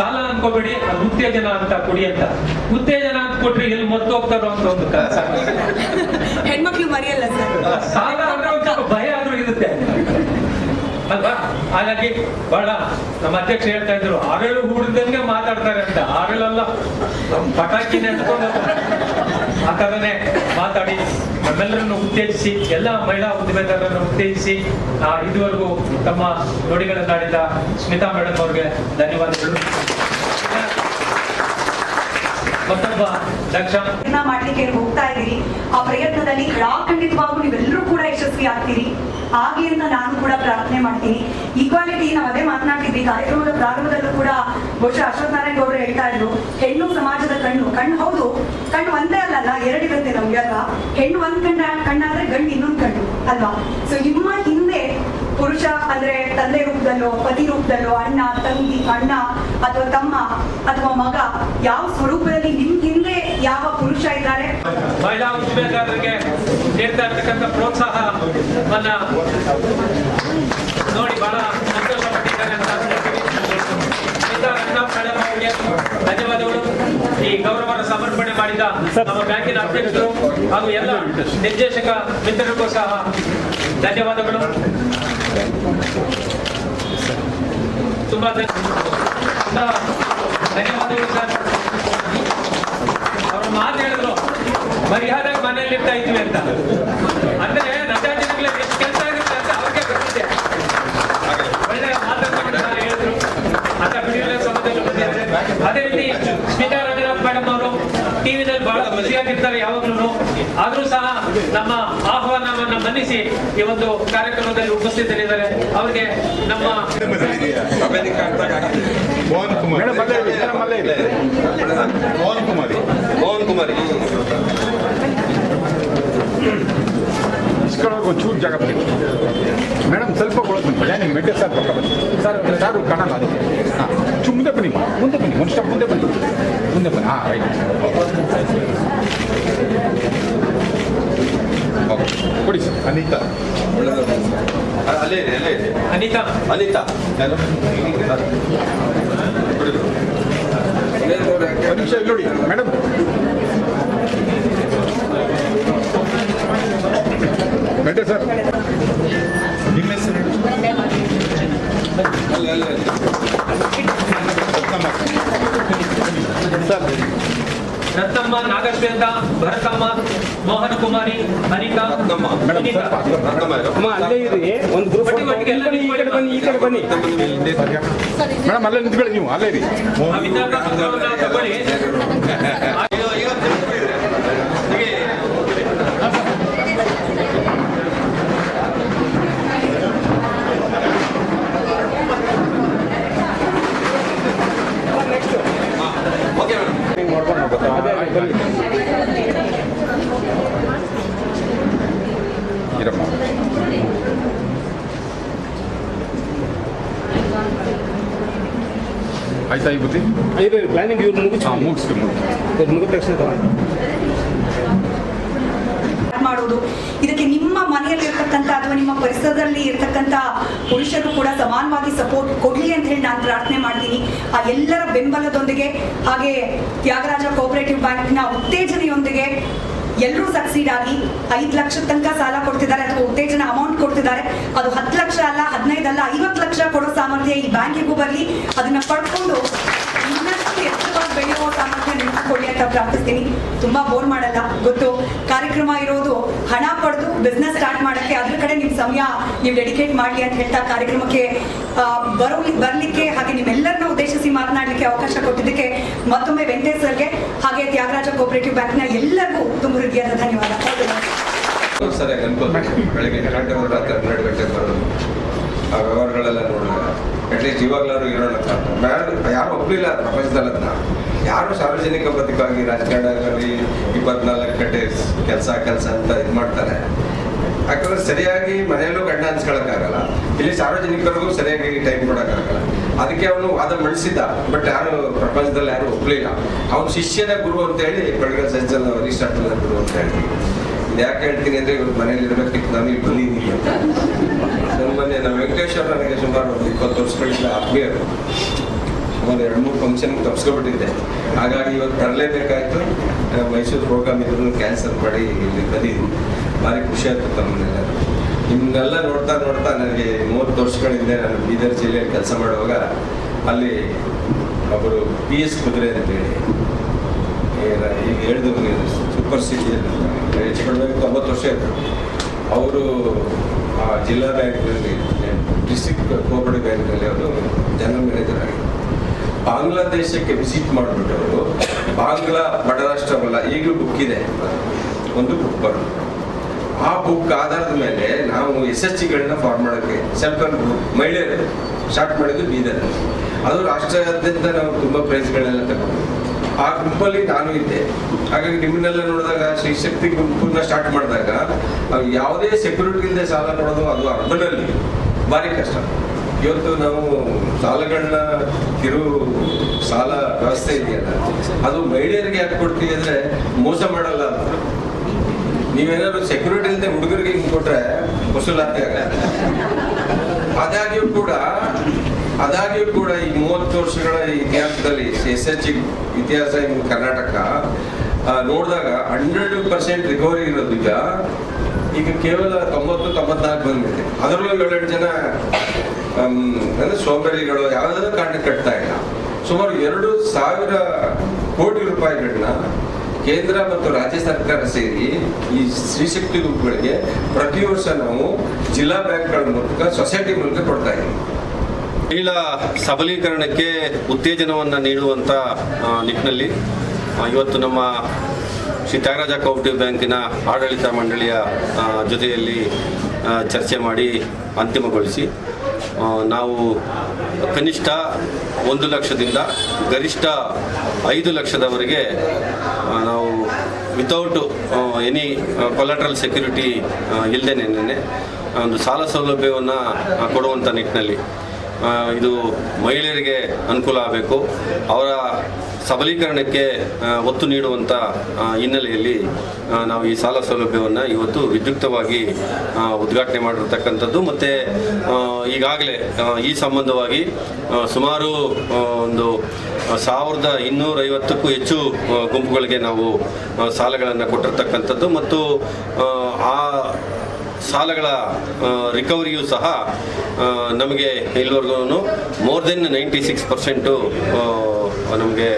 ಸಾಲ ಅನ್ಕೋಬೇಡಿ ಉತ್ತೇಜನ ಅಂತ ಕೊಡಿ ಅಂತ. ಉತ್ತೇಜನ ಅಂತ ಕೊಟ್ರಿ ಎಲ್ಲಿ ಮತ್ತೆ ಹೋಗ್ತಾರೋ ಅಂತ ಒಂದು ಹೆಣ್ಮಕ್ಳು ಮರೆಯಲ್ಲ ಸಾಲ ಅಂದ್ರೆ ಒಂದು ಭಯ ಆದ್ರೂ ಇರುತ್ತೆ. ಅಲ್ವಾ? ಹಾಗಾಗಿ ಬಹಳ ನಮ್ಮ ಅಧ್ಯಕ್ಷ ಹೇಳ್ತಾ ಇದ್ರು ಆರೇಳು ಹೂಡಿದಂಗೆ ಮಾತಾಡ್ತಾರೆ ಅಂತ. ಆರೇಳಲ್ಲ ನಮ್ ಪಟಾಕಿ ನೆಟ್ಕೊಂಡು ಆ ಥರನೇ ಮಾತಾಡಿ. ನಮ್ಮೆಲ್ಲರನ್ನು ಉತ್ತೇಜಿಸಿ, ಎಲ್ಲ ಮಹಿಳಾ ಉದ್ದಿಮೆದಾರರನ್ನು ಉತ್ತೇಜಿಸಿ ಇದುವರೆಗೂ ತಮ್ಮ ನುಡಿಗಳನ್ನಾಡಿದ ಸ್ಮಿತಾ ಮೇಡಮ್ ಅವ್ರಿಗೆ ಧನ್ಯವಾದಗಳು. ಮತ್ತೊಬ್ಬ ದಕ್ಷ ಮಾಡ್ಲಿಕ್ಕೆ ಹೋಗ್ತಾ ಇದ್ದೀರಿ. ಆಗ್ಲಿ ಅಂತ ನಾನು ಕೂಡ ಪ್ರಾರ್ಥನೆ ಮಾಡ್ತೀನಿ. ಈಕ್ವಾಲಿಟಿ ನಾವು ಅದೇ ಮಾತನಾಡ್ತಿದ್ವಿ. ಕಾರ್ಯಕ್ರಮದ ಪ್ರಾರಂಭದಲ್ಲೂ ಕೂಡ ಬಹುಶಃ ಅಶ್ವಥ್ ನಾರಾಯಣ್ ಗೌಡ್ರು ಹೇಳ್ತಾ ಇದ್ರು, ಹೆಣ್ಣು ಸಮಾಜದ ಕಣ್ಣು. ಕಣ್ಣು ಹೌದು. ಕಣ್ಣು ಒಂದೇ ಅಲ್ಲಲ್ಲ ಎರಡಿರುತ್ತೆ ನಮ್ಗೆ ಅಲ್ಲ ಹೆಣ್ಣು ಒಂದ್ ಕಣ್ಣ ಕಣ್ಣಾದ್ರೆ ಗಂಡು ಇನ್ನೊಂದು ಕಣ್ಣು ಅಲ್ವಾ? ಸೊ ನಿಮ್ಮ ಹಿಂದೆ ಪುರುಷ ಅಂದ್ರೆ ತಂದೆ ರೂಪದಲ್ಲೋ, ಪತಿ ರೂಪದಲ್ಲೋ, ಅಣ್ಣ, ತಂಗಿ, ಅಣ್ಣ ಅಥವಾ ತಮ್ಮ ಅಥವಾ ಮಗ, ಯಾವ ಸ್ವರೂಪದಲ್ಲಿ ನಿಮ್ ಹಿಂದೆ ಯಾವ ಪುರುಷ ಇದ್ದಾರೆ? ನೀಡ್ತಾ ಇರ್ತಕ್ಕಂಥ ಪ್ರೋತ್ಸಾಹವನ್ನ ನೋಡಿ ಬಹಳ ಸಂತೋಷ ಪಟ್ಟಿದ್ದಾರೆ ಅಂತ ಧನ್ಯವಾದಗಳು. ಈ ಗೌರವವನ್ನು ಸಮರ್ಪಣೆ ಮಾಡಿದ ನಮ್ಮ ಬ್ಯಾಂಕಿನ ಅಧ್ಯಕ್ಷರು ಹಾಗೂ ಎಲ್ಲ ನಿರ್ದೇಶಕ ಮಿತ್ರರಿಗೂ ಸಹ ಧನ್ಯವಾದಗಳು. ತುಂಬಾ ಧನ್ಯವಾದಗಳು ಸರ್. ಅವರು ಮಾತು ಹೇಳಿದ್ರು. ಮರ್ಯಾದೆ ಇರ್ತಾ ಇದ್ವಿ ಅಂತ. ಅಂದ್ರೆ ರಜಾ ದಿನಗಳಲ್ಲಿ ಎಷ್ಟು ಕೆಲಸ ಆಗುತ್ತೆ ಅಂತ ಅವ್ರಿಗೆ ಗೊತ್ತಿದೆ. ಒಳ್ಳೆ ಮಾತನ್ನು ಹೇಳಿದ್ರು. ಅಂತ ವಿಡಿಯೋ ಸಮಯದಲ್ಲಿ ಬಂದಿದ್ದಾರೆ ಅದೇ ರೀತಿ ಸ್ಮಿತಾ ರಂಗನಾಥ್ ಮೇಡಮ್ ಅವರು ಟಿವಿನಲ್ಲಿ ಬಹಳ ಬಿಸಿಯಾಗಿರ್ತಾರೆ ಯಾವಾಗ್ಲೂ ಆದ್ರೂ ಸಹ ನಮ್ಮ ಆಹ್ವಾನವನ್ನ ಮನ್ನಿಸಿ ಈ ಒಂದು ಕಾರ್ಯಕ್ರಮದಲ್ಲಿ ಉಪಸ್ಥಿತರಿದ್ದಾರೆ. ಅವರಿಗೆ ನಮ್ಮ ಮೋಹನ್ ಕುಮಾರ್. ಮೋಹನ್ ಕುಮಾರಿ. ಒಂಚೂರು ಜಾಗ ಮೇಡಮ್ ಸ್ವಲ್ಪ ಕೊಡೋದು ನಿಮ್ಮ ಮೆಟ್ಟೆ ಸರ್ ಪಕ್ಕ ಬನ್ನಿ. ಸರ್ ಸರ್ ಕಾಣಲ್ಲ ಅದಕ್ಕೆ. ಹಾಂ. ಚು ಮುಂದೆ ಬನ್ನಿ. ಮುಂದೆ ಬನ್ನಿ. ಒಂದು ಸ್ಟೆಪ್ ಮುಂದೆ ಬನ್ನಿ. ಮುಂದೆ ಬನ್ನಿ. ಹಾಂ ರೈಟ್ ಓಕೆ. ಕೊಡಿ ಸರ್. ಅನಿತಾ. ಅಲ್ಲೇ ಇದೆ ಅಲ್ಲೇ ಇದೆ ಅನಿತಾ. ಅನಿತಾ. ಯಾರು? ಒಂದು ಇಲ್ಲಿ ನೋಡಿ. ಮೇಡಮ್ ರತ್ನಮ್ಮ. ಸರ್ ರತ್ನಮ್ಮ ನಾಗಶ್ವೇತ ಭರತಮ್ಮ ಮೋಹನ್ ಕುಮಾರಿ ಅನಿತಾ ಅಲ್ಲೇ ಇರಿ. ಒಂದು ಗ್ರೂಪ್ ಈ ಕಡೆ ಬನ್ನಿ ಈ ಕಡೆ ಬನ್ನಿ? ಮೇಡಮ್ ಅಲ್ಲೇ ನಿಂತ್ಕೊಳ್ಳಿ ನೀವು ಅಲ್ಲೇ ಇರಿ ಆ ವಿಚಾರದ ಪತ್ರವನ್ನ ತಗೊಳ್ಳಿ ಓಕೆ ಮೇಡಮ್ ನೋಡ್ಕೊಂಡು ಹೋಗುತ್ತೆ ಅದೇ ಅದೇ ಬನ್ನಿ ಇರಮ್ಮ ಆಯ್ತಾ ಈ ಬುದ್ಧಿ? ಇದು ಪ್ಲಾನಿಂಗ್ ಇವ್ರು ಮುಗಿಸ್ ಇವ್ರು ಮುಗಿದ ತಕ್ಷಣ ತಗೊಂಡು. ಮಾಡೋದು ಇದಕ್ಕೆ ನಿಮ್ಮ ಮನೆಯಲ್ಲಿ ಇರ್ತಕ್ಕಂಥ ಅಥವಾ ನಿಮ್ಮ ಪರಿಸರದಲ್ಲಿ ಇರ್ತಕ್ಕಂಥ ಪುರುಷರು ಕೂಡ ಸಮಾನವಾಗಿ ಸಪೋರ್ಟ್ ಕೊಡ್ಲಿ ಅಂತ ಹೇಳಿ ನಾನು ಪ್ರಾರ್ಥನೆ ಮಾಡ್ತೀನಿ. ಆ ಎಲ್ಲರ ಬೆಂಬಲದೊಂದಿಗೆ ಹಾಗೆ ತ್ಯಾಗರಾಜ ಕೋಆಪರೇಟಿವ್ ಬ್ಯಾಂಕ್ನ ಉತ್ತೇಜನೆಯೊಂದಿಗೆ ಎಲ್ಲರೂ ಸಕ್ಸೀಡ್ ಆಗಿ ಐದು ಲಕ್ಷ ತನಕ ಸಾಲ ಕೊಡ್ತಿದ್ದಾರೆ, ಅಥವಾ ಉತ್ತೇಜನ ಅಮೌಂಟ್ ಕೊಡ್ತಿದ್ದಾರೆ. ಅದು ಹತ್ತು ಲಕ್ಷ ಅಲ್ಲ, ಹದಿನೈದು ಅಲ್ಲ, ಐವತ್ತು ಲಕ್ಷ ಕೊಡೋ ಸಾಮರ್ಥ್ಯ ಈ ಬ್ಯಾಂಕಿಗೂ ಬರಲಿ. ಅದನ್ನ ಪಡ್ಕೊಂಡು ಇನ್ನಷ್ಟು ಎತ್ತರವಾಗಿ ಬೆಳೆಯುವ ಸಾಮರ್ಥ್ಯ ನಿಮ್ಗೆ ಕೊಡಿ ಅಂತ ಪ್ರಾರ್ಥಿಸ್ತೀನಿ. ತುಂಬಾ ಬೋರ್ ಮಾಡಲ್ಲ. ಗೊತ್ತು, ಕಾರ್ಯಕ್ರಮ ಇರೋದು ಹಣ ಪಡೆದು ಬಿಸ್ನೆಸ್ ಸ್ಟಾರ್ಟ್ ಮಾಡಕ್ಕೆ. ಅದ್ರ ಕಡೆ ನಿಮ್ ಸಮಯ ನೀವು ಡೆಡಿಕೇಟ್ ಮಾಡಿ ಅಂತ ಹೇಳ್ತಾ ಕಾರ್ಯಕ್ರಮಕ್ಕೆ ಬರೋ, ಬರ್ಲಿಕ್ಕೆ ಹಾಗೆ ನಿಮ್ಮೆಲ್ಲರನ್ನ ಉದ್ದೇಶಿಸಿ ಮಾತನಾಡಲಿಕ್ಕೆ ಅವಕಾಶ ಕೊಟ್ಟಿದ್ದಕ್ಕೆ ಮತ್ತೊಮ್ಮೆ ವೆಂಕಟೇಶ್ ಸರ್ಗೆ ಹಾಗೆ ತ್ಯಾಗರಾಜ ಕೋಆಪರೇಟಿವ್ ಬ್ಯಾಂಕ್ನ ಎಲ್ಲರಿಗೂ ತುಂಬ ಹೃದಯದ ಧನ್ಯವಾದ. ಸರಿಯಾಗಿ ಅನ್ಕೋಬೇಕು ಬೆಳಗ್ಗೆ ಗಂಟೆ ಒಂದು ಹನ್ನೆರಡು ಗಂಟೆಗೆ ಬರೋದು. ಆ ವ್ಯವಹಾರಗಳೆಲ್ಲ ನೋಡೋಣ ಅಟ್ಲೀಸ್ಟ್ ಇವಾಗಲಾದ್ರು ಇರೋಣ ಮೇಡಮ್ ಯಾರು ಒಪ್ಪಲಿಲ್ಲ ಪ್ರಪಂಚದಲ್ಲಿ ಅದನ್ನ ಯಾರು ಸಾರ್ವಜನಿಕ ಬದುಕಾಗಿ ರಾಜಕಾರಣದಲ್ಲಿ ಇಪ್ಪತ್ನಾಲ್ಕು ಗಂಟೆ ಕೆಲಸ ಕೆಲಸ ಅಂತ ಇದು ಮಾಡ್ತಾರೆ. ಯಾಕಂದ್ರೆ ಸರಿಯಾಗಿ ಮನೆಯಲ್ಲೂ ಗಂಡ ಆಗಲ್ಲ ಇಲ್ಲಿ ಸಾರ್ವಜನಿಕರಿಗೂ ಸರಿಯಾಗಿ ಟೈಮ್ ಕೊಡೋಕ್ಕಾಗಲ್ಲ. ಅದಕ್ಕೆ ಅವನು ವಾದ ಮಂಡಿಸಿದ್ದ ಬಟ್ ಯಾರು ಪ್ರಪಂಚದಲ್ಲಿ ಯಾರು ಒಪ್ಪಲಿಲ್ಲ ಅವನ ಶಿಷ್ಯನ ಗುರು ಅಂತ ಹೇಳಿ ಬೆಳಗ್ಗೆ ರಿಸ್ಟಾರ್ಟ್ ಅರಿಸ್ಟಾಟಲ್ ಗುರು ಅಂತ ಹೇಳಿ ಯಾಕೆ ಹೇಳ್ತೀನಿ ಅಂದ್ರೆ ಇವತ್ತು ಮನೇಲಿ ಇರ್ಬೇಕಿತ್ತು ನಾನು ಇಲ್ಲಿ ಬಂದಿದ್ದೀನಿ ಅಂತ. ನನ್ನ ಮನೆ ನಮ್ಮ ವೆಂಕಟೇಶ್ವರ ನನಗೆ ಸುಮಾರು ಇಪ್ಪತ್ತು ವರ್ಷಗಳಿಂದ ಆತ್ಮೀಯರು. ಒಂದು ಎರಡು ಮೂರು ಫಂಕ್ಷನ್ ತಪ್ಸ್ಕೊಬಿಟ್ಟಿದ್ದೆ. ಹಾಗಾಗಿ ಇವತ್ತು ಬರಲೇಬೇಕಾಯ್ತು ಮೈಸೂರು ಪ್ರೋಗ್ರಾಮ್ ಇದ್ರು ಕ್ಯಾನ್ಸಲ್ ಮಾಡಿ ಇಲ್ಲಿ ಬಂದಿದ್ದೀನಿ. ಭಾರಿ ಖುಷಿ ಆಯ್ತು ತಮ್ಮನ್ನೆಲ್ಲ. ನಿಮ್ಮನ್ನೆಲ್ಲ ನೋಡ್ತಾ ನೋಡ್ತಾ ನನಗೆ ಮೂವತ್ತು ವರ್ಷಗಳ ಹಿಂದೆ ನಾನು ಬೀದರ್ ಜಿಲ್ಲೆಯಲ್ಲಿ ಕೆಲಸ ಮಾಡುವಾಗ ಅಲ್ಲಿ ಒಬ್ಬರು ಪಿ ಎಸ್ ಕುದುರೆ ಅಂತೇಳಿ ಈಗ ಹೇಳಿದ್ರು ಸೂಪರ್ ಸಿಟಿ ಹೆಚ್ಚು ಕಡಿಮೆ ತೊಂಬತ್ತು ವರ್ಷ ಇದ್ದರು ಅವರು ಆ ಜಿಲ್ಲಾ ಬ್ಯಾಂಕ್ನಲ್ಲಿ ಡಿಸ್ಟ್ರಿಕ್ಟ್ ಕೋಪರೇಟಿವ್ ಬ್ಯಾಂಕ್ನಲ್ಲಿ ಅವರು ಜನರಲ್ ಮ್ಯಾನೇಜರ್ ಆಗಿದ್ದರು ಬಾಂಗ್ಲಾದೇಶಕ್ಕೆ ವಿಸಿಟ್ ಮಾಡಿಬಿಟ್ಟು ಅವರು, ಬಾಂಗ್ಲಾ ಬಡ ರಾಷ್ಟ್ರವಲ್ಲ, ಈಗಲೂ ಬುಕ್ ಇದೆ. ಒಂದು ಬುಕ್ ಬರೋದು ಆ ಬುಕ್ ಆಧಾರದ ಮೇಲೆ ನಾವು ಎಸ್ ಎಸ್ ಜಿಗಳನ್ನ ಫಾರ್ಮ್ ಮಾಡೋಕ್ಕೆ ಸೆಲ್ಫ್ ಹೆಲ್ಪ್ ಗ್ರೂಪ್ ಮಹಿಳೆಯರು ಸ್ಟಾರ್ಟ್ ಮಾಡಿದ್ದು ಬೀದರ್ ಅದು ರಾಷ್ಟ್ರದಿಂದ ನಾವು ತುಂಬ ಪ್ರೈಸ್ಗಳೆಲ್ಲ ತಗೊಂಡು ಆ ಗುಂಪಲ್ಲಿ ನಾನು ಇದ್ದೆ. ಹಾಗಾಗಿ ನಿಮ್ಮನ್ನೆಲ್ಲ ನೋಡಿದಾಗ ಶ್ರೀ ಶಕ್ತಿ ಗುಂಪನ್ನ ಸ್ಟಾರ್ಟ್ ಮಾಡಿದಾಗ ಯಾವುದೇ ಸೆಕ್ಯೂರಿಟಿ ಇಲ್ಲದೆ ಸಾಲ ಕೊಡೋದು ಅದು ಅರ್ಬನಲ್ಲಿ. ಭಾರಿ ಕಷ್ಟ. ಇವತ್ತು ನಾವು ಸಾಲಗಳನ್ನ ಕಿರು ಸಾಲ ವ್ಯವಸ್ಥೆ ಇದೆಯಲ್ಲ, ಅದು ಮಹಿಳೆಯರಿಗೆ ಯಾಕೆ ಕೊಡ್ತೀವಿ ಅಂದ್ರೆ ಮೋಸ ಮಾಡಲ್ಲ ಅಂತ. ನೀವೇನಾದ್ರು ಸೆಕ್ಯೂರಿಟಿ ಇಲ್ಲದೆ ಹುಡುಗರಿಗೆ ಹಿಂಗೆ ಕೊಟ್ರೆ ವಸೂಲಾತಿ ಆದಾಗ್ಯೂ ಕೂಡ ಆದಾಗ್ಯೂ ಕೂಡ ಈ ಮೂವತ್ತು ವರ್ಷಗಳ ಇತಿಹಾಸದಲ್ಲಿ ಎಸ್ ಎಚ್ ಇತಿಹಾಸ ಇನ್ ಕರ್ನಾಟಕ ನೋಡಿದಾಗ ಹಂಡ್ರೆಡ್ ಪರ್ಸೆಂಟ್ ರಿಕವರಿ ಇರೋದು ಈಗ. ಈಗ ಕೇವಲ ತೊಂಬತ್ತು, ತೊಂಬತ್ನಾಲ್ಕು ಬಂದಿದೆ ಅದರಲ್ಲೂ ಏಳೆಂಟು ಜನ ಅಂದರೆ ಅಂದ್ರೆ ಸೋಂಬೇರಿಗಳು ಯಾವುದಾದ್ರೂ ಕಾರಣಕ್ಕೆ ಕಟ್ತಾ ಇಲ್ಲ. ಸುಮಾರು ಎರಡು ಸಾವಿರ ಕೋಟಿ ರೂಪಾಯಿಗಳನ್ನ ಕೇಂದ್ರ ಮತ್ತು ರಾಜ್ಯ ಸರ್ಕಾರ ಸೇರಿ ಈ ಸ್ತ್ರೀಶಕ್ತಿ ಗುಂಪುಗಳಿಗೆ ಪ್ರತಿ ವರ್ಷ ನಾವು ಜಿಲ್ಲಾ ಬ್ಯಾಂಕ್ಗಳ ಮೂಲಕ ಸೊಸೈಟಿ ಮೂಲಕ ಕೊಡ್ತಾ ಇದ್ದೀವಿ. ಮಹಿಳಾ ಸಬಲೀಕರಣಕ್ಕೆ ಉತ್ತೇಜನವನ್ನು ನೀಡುವಂಥ ನಿಟ್ಟಿನಲ್ಲಿ ಇವತ್ತು ನಮ್ಮ ಶ್ರೀ ತ್ಯಾಗರಾಜ ಕೋಪರೇಟಿವ್ ಬ್ಯಾಂಕಿನ ಆಡಳಿತ ಮಂಡಳಿಯ ಜೊತೆಯಲ್ಲಿ ಚರ್ಚೆ ಮಾಡಿ ಅಂತಿಮಗೊಳಿಸಿ ನಾವು ಕನಿಷ್ಠ ಒಂದು ಲಕ್ಷದಿಂದ ಗರಿಷ್ಠ ಐದು ಲಕ್ಷದವರೆಗೆ ನಾವು ವಿತೌಟ್ ಎನಿ ಕೊಲಾಟ್ರಲ್ ಸೆಕ್ಯೂರಿಟಿ ಇಲ್ಲದೇನೆ ಒಂದು ಸಾಲ ಸೌಲಭ್ಯವನ್ನು ಕೊಡುವಂಥ ನಿಟ್ಟಿನಲ್ಲಿ ಇದು ಮಹಿಳೆಯರಿಗೆ ಅನುಕೂಲ ಆಗಬೇಕು. ಅವರ ಸಬಲೀಕರಣಕ್ಕೆ ಒತ್ತು ನೀಡುವಂಥ ಹಿನ್ನೆಲೆಯಲ್ಲಿ ನಾವು ಈ ಸಾಲ ಸೌಲಭ್ಯವನ್ನು ಇವತ್ತು ವಿದ್ಯುಕ್ತವಾಗಿ ಉದ್ಘಾಟನೆ ಮಾಡಿರ್ತಕ್ಕಂಥದ್ದು. ಮತ್ತು ಈಗಾಗಲೇ ಈ ಸಂಬಂಧವಾಗಿ ಸುಮಾರು ಒಂದು ಸಾವಿರದ ಇನ್ನೂರೈವತ್ತಕ್ಕೂ ಹೆಚ್ಚು ಗುಂಪುಗಳಿಗೆ ನಾವು ಸಾಲಗಳನ್ನು ಕೊಟ್ಟಿರ್ತಕ್ಕಂಥದ್ದು. ಮತ್ತು, ಆ ಸಾಲಗಳ ರಿಕವರಿಯೂ ಸಹ ನಮಗೆ ಇಲ್ಲಿವರೆಗೂ more than ninety six percent ನಮಗೆ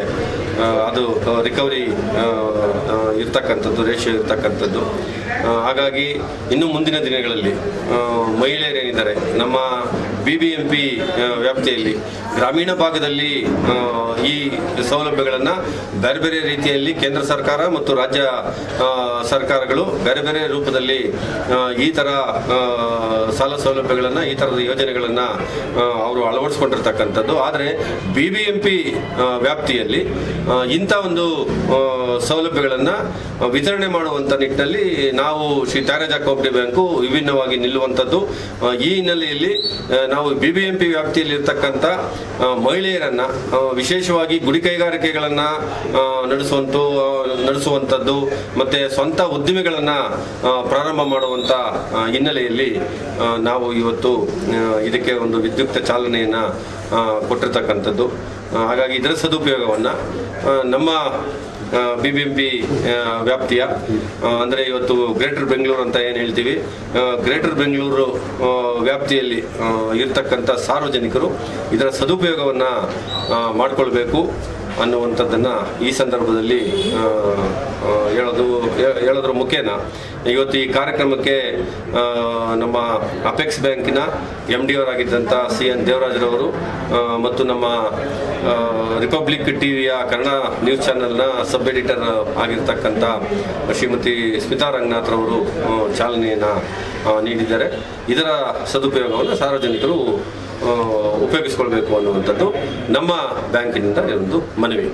ಅದು ರಿಕವರಿ ಇರ್ತಕ್ಕಂಥದ್ದು ರೇಷಿಯೋ ಇರ್ತಕ್ಕಂಥದ್ದು. ಹಾಗಾಗಿ ಇನ್ನು ಮುಂದಿನ ದಿನಗಳಲ್ಲಿ ಮಹಿಳೆಯರೇನಿದ್ದಾರೆ ನಮ್ಮ ಬಿ ಬಿ ಎಂ ಪಿ ವ್ಯಾಪ್ತಿಯಲ್ಲಿ. ಗ್ರಾಮೀಣ ಭಾಗದಲ್ಲಿ ಈ ಸೌಲಭ್ಯಗಳನ್ನು ಬೇರೆ ಬೇರೆ ರೀತಿಯಲ್ಲಿ ಕೇಂದ್ರ ಸರ್ಕಾರ ಮತ್ತು ರಾಜ್ಯ ಸರ್ಕಾರಗಳು ಬೇರೆ ಬೇರೆ ರೂಪದಲ್ಲಿ ಈ ಥರ ಸಾಲ ಸೌಲಭ್ಯಗಳನ್ನು, ಈ ಥರದ ಯೋಜನೆಗಳನ್ನು ಅವರು ಅಳವಡಿಸ್ಕೊಂಡಿರ್ತಕ್ಕಂಥದ್ದು. ಆದರೆ ಬಿ ಬಿ ಎಂ ಪಿ ವ್ಯಾಪ್ತಿಯಲ್ಲಿ ಇಂಥ ಒಂದು ಸೌಲಭ್ಯಗಳನ್ನು ವಿತರಣೆ ಮಾಡುವಂಥ ನಿಟ್ಟಿನಲ್ಲಿ ನಾವು ಶ್ರೀ ತ್ಯಾಗರಾಜ ಕೋಪಡಿ ಬ್ಯಾಂಕು ವಿಭಿನ್ನವಾಗಿ ನಿಲ್ಲುವಂಥದ್ದು. ಈ ಹಿನ್ನೆಲೆಯಲ್ಲಿ ನಾವು ಬಿ ಬಿ ಎಂ ಪಿ ವ್ಯಾಪ್ತಿಯಲ್ಲಿ ಇರ್ತಕ್ಕಂಥ ಮಹಿಳೆಯರನ್ನ ವಿಶೇಷವಾಗಿ ಗುಡಿ ಕೈಗಾರಿಕೆಗಳನ್ನು ನಡೆಸುವಂಥ ನಡೆಸುವಂಥದ್ದು ಮತ್ತು ಸ್ವಂತ ಉದ್ದಿಮೆಗಳನ್ನು ಪ್ರಾರಂಭ ಮಾಡುವಂಥ ಆ, ಹಿನ್ನೆಲೆಯಲ್ಲಿ ನಾವು ಇವತ್ತು ಇದಕ್ಕೆ ಒಂದು ವಿದ್ಯುಕ್ತ ಚಾಲನೆಯನ್ನು ಕೊಟ್ಟಿರ್ತಕ್ಕಂಥದ್ದು. ಹಾಗಾಗಿ ಇದರ ಸದುಪಯೋಗವನ್ನು ನಮ್ಮ ಬಿ ಬಿ ಎಂ ಪಿ ವ್ಯಾಪ್ತಿಯ ಅಂದರೆ ಇವತ್ತು ಗ್ರೇಟರ್ ಬೆಂಗಳೂರು ಅಂತ ಏನು ಹೇಳ್ತೀವಿ ಗ್ರೇಟರ್ ಬೆಂಗಳೂರು ವ್ಯಾಪ್ತಿಯಲ್ಲಿ ಇರತಕ್ಕಂಥ ಸಾರ್ವಜನಿಕರು ಇದರ ಸದುಪಯೋಗವನ್ನು ಮಾಡಿಕೊಳ್ಬೇಕು. ಅನ್ನುವಂಥದ್ದನ್ನು ಈ ಸಂದರ್ಭದಲ್ಲಿ ಹೇಳೋದು ಹೇಳೋದ್ರ ಮುಖೇನ ಇವತ್ತು ಈ ಕಾರ್ಯಕ್ರಮಕ್ಕೆ ನಮ್ಮ ಅಪೆಕ್ಸ್ ಬ್ಯಾಂಕಿನ ಎಂ ಡಿ ಅವರಾಗಿದ್ದಂಥ ಸಿ ಎನ್ ದೇವರಾಜರವರು ಮತ್ತು ನಮ್ಮ ರಿಪಬ್ಲಿಕ್ ಟಿ ವಿಯ ಕನ್ನಡ ನ್ಯೂಸ್ ಚಾನೆಲ್ನ ಸಬ್ ಎಡಿಟರ್ ಆಗಿರ್ತಕ್ಕಂಥ ಶ್ರೀಮತಿ ಸ್ಮಿತಾ ರಂಗನಾಥ್ರವರು ಚಾಲನೆಯನ್ನು ನೀಡಿದ್ದಾರೆ. ಇದರ ಸದುಪಯೋಗವನ್ನು ಸಾರ್ವಜನಿಕರು ಉಪಯೋಗಿಸ್ಕೊಳ್ಬೇಕು ಅನ್ನುವಂಥದ್ದು ನಮ್ಮ ಬ್ಯಾಂಕಿನಿಂದ ಒಂದು ಮನವಿ.